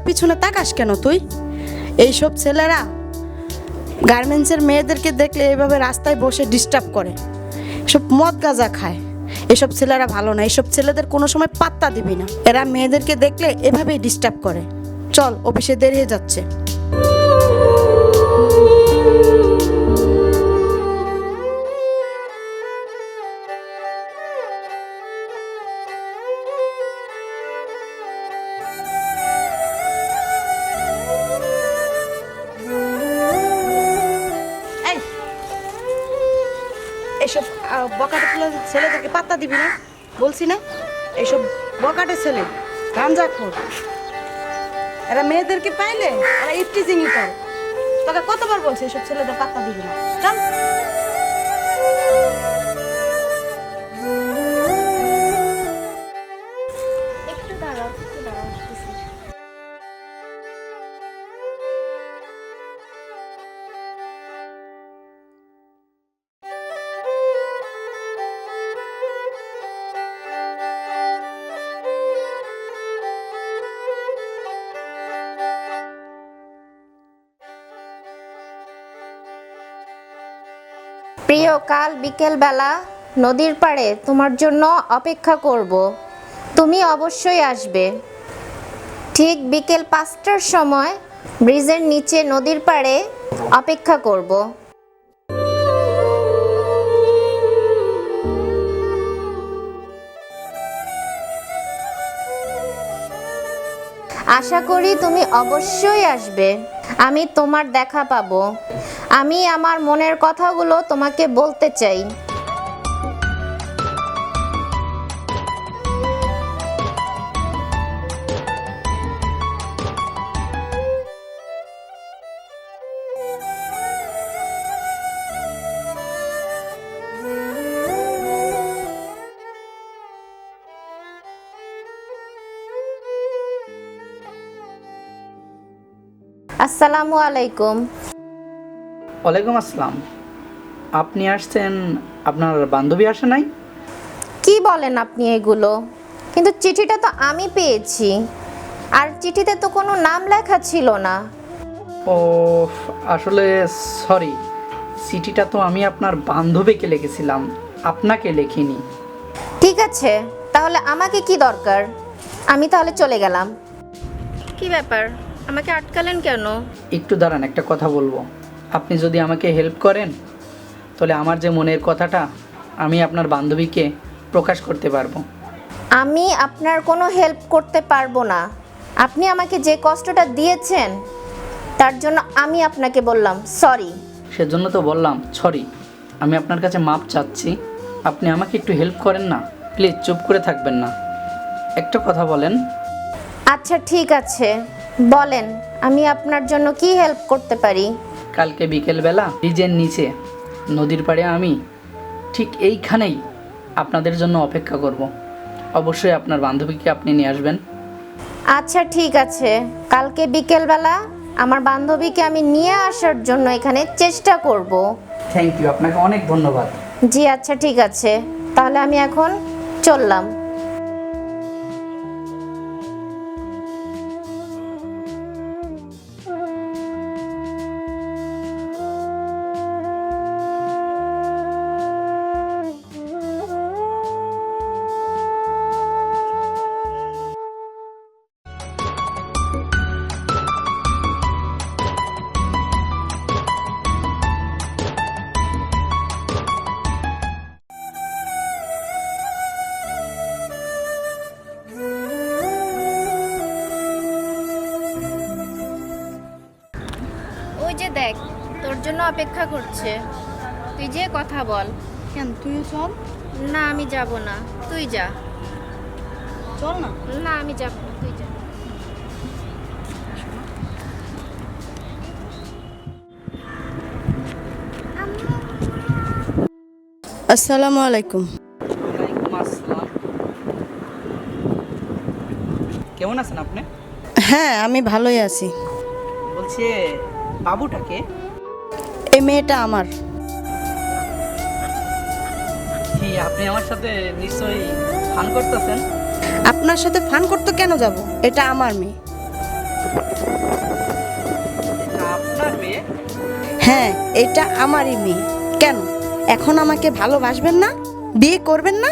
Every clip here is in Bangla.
পিছনে তাকাস কেন তুই? এইসব ছেলেরা গার্মেন্টসের মেয়েদেরকে দেখলে এভাবে রাস্তায় বসে ডিস্টার্ব করে। সব মদ গাঁজা খায়। এসব ছেলেরা ভালো না। এসব ছেলেদের কোনো সময় পাত্তা দিবি না। এরা মেয়েদেরকে দেখলে এভাবেই ডিস্টার্ব করে। চল, অফিসে দেরি হয়ে যাচ্ছে। বকাটে ছেলে- ছেলেদেরকে পাত্তা দিবি না? বলছি না, এইসব বকাটে ছেলে গাঞ্জা খোর এরা মেয়েদেরকে পাইলে এরা ইফটিজিংই করে। তোকে কতবার বলছে, এইসব ছেলেদের পাত্তা দিবি না। চল। একটু দাঁড়াও একটু দাঁড়াও প্রিয়, কাল বিকেলবেলা নদীর পাড়ে তোমার জন্য অপেক্ষা করব। তুমি অবশ্যই আসবে। ঠিক বিকেল পাঁচটার সময় ব্রিজের নিচে নদীর পাড়ে অপেক্ষা করব। আশা করি তুমি অবশ্যই আসবে। আমি তোমার দেখা পাবো। আমি আমার মনের কথাগুলো তোমাকে বলতে চাই। আসসালামু আলাইকুম। ওয়ালাইকুম আসসালাম। আপনি আসছেন আপনার বান্ধবী আসে নাই? কি বলেন আপনি এগুলো? কিন্তু চিঠিটা তো আমি পেয়েছি। আর চিঠিতে তো কোনো নাম লেখা ছিল না। ও আসলে সরি চিঠিটা তো আমি আপনার বান্ধবীকে লিখেছিলাম আপনাকে লেখিনি। ঠিক আছে তাহলে আমাকে কি দরকার? আমি তাহলে চলে গেলাম। কি ব্যাপার? আমাকে আটকালেন কেন? একটু দাঁড়ান একটা কথা বলব। আপনি যদি আমাকে হেল্প করেন তাহলে আমার যে মনের কথাটা আমি আপনার বান্ধবীকে প্রকাশ করতে পারব। আমি আপনার কোনো হেল্প করতে পারব না। আপনি আমাকে যে কষ্টটা দিয়েছেন তার জন্য আমি আপনাকে বললাম সরি সেজন্য তো বললাম সরি আমি আপনার কাছে মাপ চাচ্ছি। আপনি আমাকে একটু হেল্প করেন না। প্লিজ চুপ করে থাকবেন না। একটা কথা বলেন। আচ্ছা ঠিক আছে। বলেন আমি আপনার জন্য কি হেল্প করতে পারি? কালকে বিকেলবেলা ব্রিজের নিচে নদীর পাড়ে আমি ঠিক এইখানেই আপনাদের জন্য অপেক্ষা করব। অবশ্যই আপনার বান্ধবীকে আপনি নিয়ে আসবেন। আচ্ছা ঠিক আছে। কালকে বিকেলবেলা আমার বান্ধবীকে আমি নিয়ে আসার জন্য এখানে চেষ্টা করব। থ্যাংক ইউ আপনাকে অনেক ধন্যবাদ। জি আচ্ছা ঠিক আছে। তাহলে আমি এখন চললাম। দেখ তোর জন্য অপেক্ষা করছে। তুই যে কথা বল। কেন তুই চল? না আমি যাব না। তুই যা। চল না? না আমি যাব না। তুই যা। আসসালামু আলাইকুম। ওয়ালাইকুম আসসালাম। কেমন আছেন আপনি? হ্যাঁ আমি ভালোই আছি। বলছি বাবুটাকে? এই মেয়েটা আমার। কি আপনি আমার সাথে নিশ্চয়ই ফান করতেছেন? আপনার সাথে ফান করতে কেন যাব? এটা আমার মেয়ে। আপনার মেয়ে? হ্যাঁ এটা আমারই মেয়ে। কেন? এখন আমাকে ভালোবাসবেন না? বিয়ে করবেন না?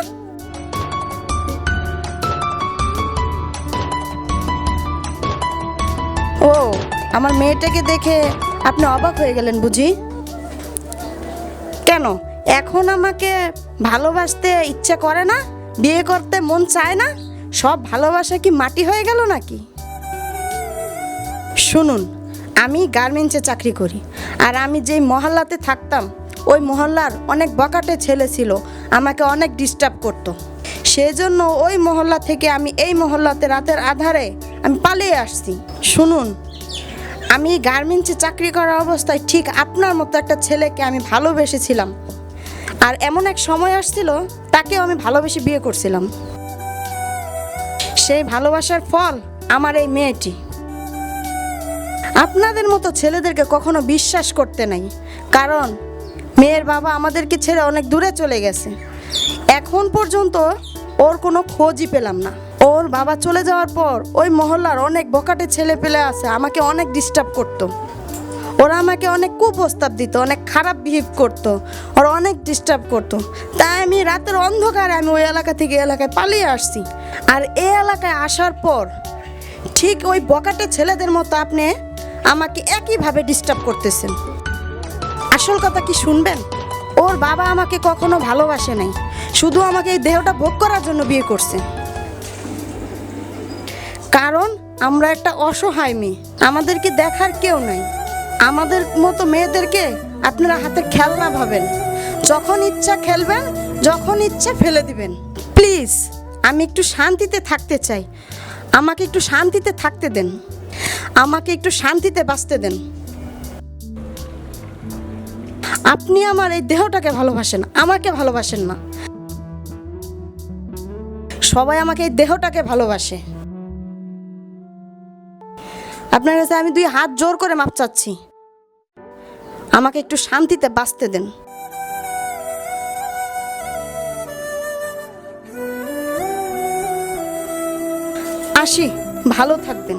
ও আমার মেয়েটাকে দেখে আপনি অবাক হয়ে গেলেন বুঝি? কেন? এখন আমাকে ভালোবাসতে ইচ্ছে করে না? বিয়ে করতে মন চায় না? সব ভালোবাসা কি মাটি হয়ে গেল নাকি? শুনুন, আমি গার্মেন্টসে চাকরি করি, আর আমি যেই মহল্লাতে থাকতাম, ওই মহল্লার অনেক বকাটে ছেলে ছিল, আমাকে অনেক ডিস্টার্ব করতো। সেই জন্য ওই মহল্লা থেকে আমি এই মহল্লাতে রাতের আধারে আমি পালিয়ে আসছি। শুনুন আমি গার্মেন্টসে চাকরি করা অবস্থায় ঠিক আপনার মতো একটা ছেলেকে আমি ভালোবেসেছিলাম। আর এমন এক সময় আসছিল, তাকেও আমি ভালোবেসে বিয়ে করছিলাম। সেই ভালোবাসার ফল আমার এই মেয়েটি। আপনাদের মতো ছেলেদেরকে কখনো বিশ্বাস করতে নাই, কারণ মেয়ের বাবা আমাদেরকে ছেড়ে অনেক দূরে চলে গেছে। এখন পর্যন্ত ওর কোনো খোঁজই পেলাম না। ওর বাবা চলে যাওয়ার পর ওই মহল্লার অনেক বকাটে ছেলে পেলে আছে, আমাকে অনেক ডিস্টার্ব করতো। ওরা আমাকে অনেক কুপ্রস্তাব দিত, অনেক খারাপ বিহেভ করতো, ওরা অনেক ডিস্টার্ব করতো। তাই আমি রাতের অন্ধকারে আমি ওই এলাকা থেকে এলাকায় পালিয়ে আসছি। আর এই এলাকায় আসার পর ঠিক ওই বকাটে ছেলেদের মতো আপনি আমাকে একইভাবে ডিস্টার্ব করতেছেন। আসল কথা কি শুনবেন? ওর বাবা আমাকে কখনো ভালোবাসে নাই, শুধু আমাকে এই দেহটা ভোগ করার জন্য বিয়ে করছে। কারণ আমরা একটা অসহায় মেয়ে। আমাদেরকে দেখার কেউ নাই। আমাদের মতো মেয়েদেরকে আপনারা হাতে খেলনা ভাবেন। যখন ইচ্ছা খেলবেন, যখন ইচ্ছা ফেলে দিবেন। প্লিজ, আমি একটু শান্তিতে থাকতে চাই। আমাকে একটু শান্তিতে থাকতে দেন। আমাকে একটু শান্তিতে বাঁচতে দেন। আপনি আমার এই দেহটাকে ভালোবাসেন, আমাকে ভালোবাসেন না। সবাই আমাকে এই দেহটাকে ভালোবাসে। আপনার কাছে আমি দুই হাত জোর করে মাপ চাচ্ছি। আমাকে একটু শান্তিতে বাঁচতে দেন। আসি, ভালো থাকবেন।